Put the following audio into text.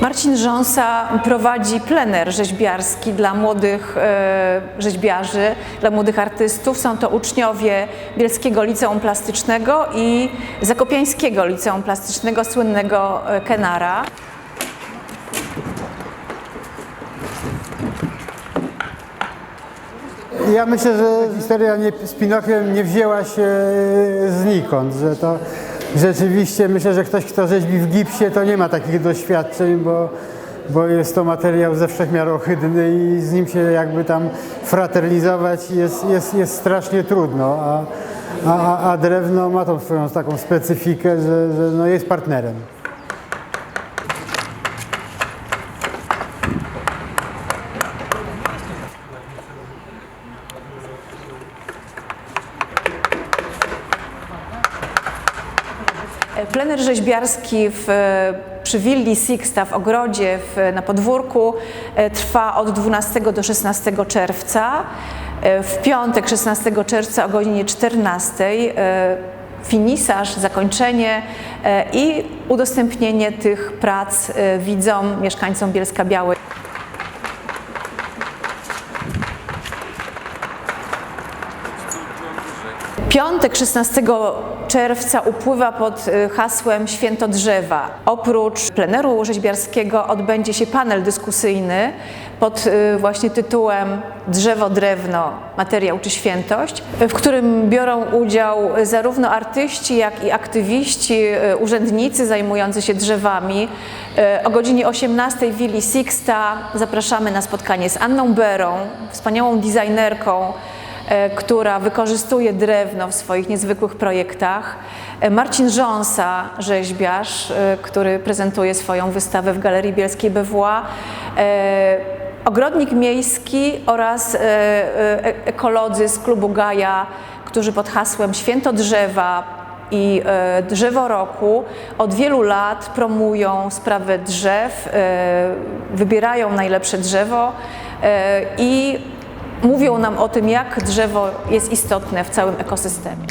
Marcin Rząsa prowadzi plener rzeźbiarski dla młodych e, rzeźbiarzy, dla młodych artystów. Są to uczniowie Bielskiego Liceum Plastycznego i Zakopiańskiego Liceum Plastycznego, słynnego e, Kenara. Ja myślę, że historia z Pinokiem nie wzięła się znikąd, że to rzeczywiście myślę, że ktoś, kto rzeźbi w gipsie, to nie ma takich doświadczeń, bo, bo jest to materiał ze wszechmiar ohydny i z nim się jakby tam fraternizować jest, jest, jest strasznie trudno, a, a, a drewno ma tą swoją taką specyfikę, że, że no jest partnerem. Plener rzeźbiarski w, przy willi Sixta w ogrodzie w, na podwórku e, trwa od 12 do 16 czerwca. E, W piątek 16 czerwca o godzinie 14 e, finisaż, zakończenie i udostępnienie tych prac widzom, mieszkańcom Bielska Białej. Piątek 16 czerwca upływa pod y, hasłem Święto Drzewa. Oprócz pleneru rzeźbiarskiego odbędzie się panel dyskusyjny pod y, właśnie tytułem Drzewo, drewno, materiał czy świętość, w którym biorą udział zarówno artyści, jak i aktywiści, y, urzędnicy zajmujący się drzewami. O godzinie 18 w Willi Sixta zapraszamy na spotkanie z Anną Berą, wspaniałą designerką, która wykorzystuje drewno w swoich niezwykłych projektach. E, Marcin Rząsa, rzeźbiarz, e, który prezentuje swoją wystawę w Galerii Bielskiej BWA. E, Ogrodnik miejski oraz e, e, ekolodzy z klubu Gaja, którzy pod hasłem Święto Drzewa i e, Drzewo Roku od wielu lat promują sprawę drzew, e, wybierają najlepsze drzewo e, i mówią nam o tym, jak drzewo jest istotne w całym ekosystemie.